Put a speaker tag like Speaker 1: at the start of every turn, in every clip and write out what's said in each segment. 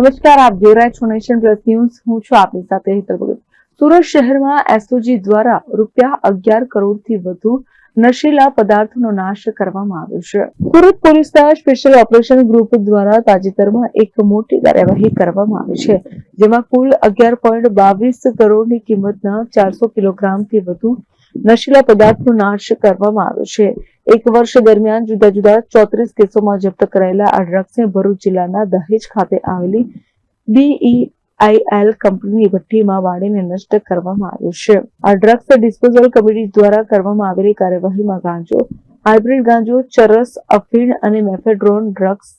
Speaker 1: નમસ્કાર, આપ જોઈ રહ્યા છો નેશન પ્લસ ન્યૂઝ. હું છું આપની સાથે હિતલ ભગત. સુરત શહેરમાં એસઓજી દ્વારા રૂપિયા અગિયાર કરોડથી વધુ નશીલા પદાર્થોનો નાશ કરવામાં આવ્યો છે. સુરત પોલીસના સ્પેશિયલ ઓપરેશન ગ્રુપ દ્વારા તાજેતરમાં એક મોટી કાર્યવાહી કરવામાં આવી છે, જેમાં કુલ અગિયાર પોઈન્ટ બાવીસ કરોડની કિંમતના ચારસો કિલોગ્રામથી વધુ નશીલા પદાર્થનો નાશ કરવામાં આવ્યો છે. એક વર્ષ દરમિયાન જુદા જુદા ચોત્રીસ કેસોમાં જપ્ત કરાયેલા આ ભરૂચ જિલ્લાના દહેજ ખાતે આવેલી બીઈઆઈએલ કંપનીની ભઠ્ઠીમાં વાળીને નષ્ટ કરવામાં આવ્યું છે. આ ડ્રગ્સ ડિસ્પોઝલ કમિટી દ્વારા કરવામાં આવેલી કાર્યવાહીમાં ગાંજો, હાઇબ્રિડ ગાંજો, ચરસ, અફીણ અને મેફેડ્રોન ડ્રગ્સ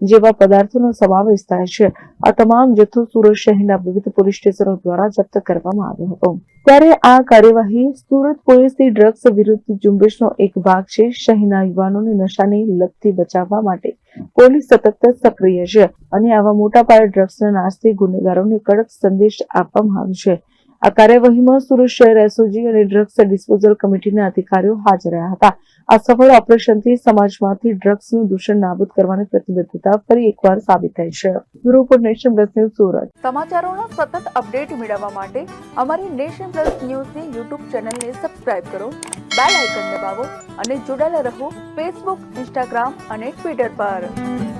Speaker 1: જેવા પદાર્થોનો સમાવેશ થાય છે. આ તમામ જથ્થો સુરત શહેરના વિવિધ પોલીસ સ્ટેશનો દ્વારા જપ્ત કરવામાં આવ્યો હતો. ત્યારે આ કાર્યવાહી સુરત પોલીસની ડ્રગ્સ વિરુદ્ધ ઝુંબેશનો એક ભાગ છે. શહેરના યુવાનોને નશાની લતથી બચાવવા માટે પોલીસ સતત સક્રિય છે અને આવા મોટા પાયે ડ્રગ્સના નાશથી ગુનેગારોને કડક સંદેશ આપવામાં આવ્યો છે. આ કાર્યવાહીમાં સુરત શહેર એસઓજી અને ડ્રગ્સ ડિસ્પોઝલ કમિટીના અધિકારીઓ હાજર રહ્યા હતા. આ સફળ ઓપરેશનથી સમાજમાંથી ડ્રગ્સનું દૂષણ નાબૂદ કરવાની પ્રતિબદ્ધતા ફરી એકવાર સાબિત થઈ છે. Bureau for nation plus news Surat.
Speaker 2: સમાચારોના સતત અપડેટ મેળવવા માટે અમારી નેશન પ્લસ ન્યૂઝની યુટ્યુબ ચેનલને સબસ્ક્રાઇબ કરો, બેલ આઇકન દબાવો અને જોડાયેલા રહો ફેસબુક ઇન્સ્ટાગ્રામ અને ટ્વિટર પર.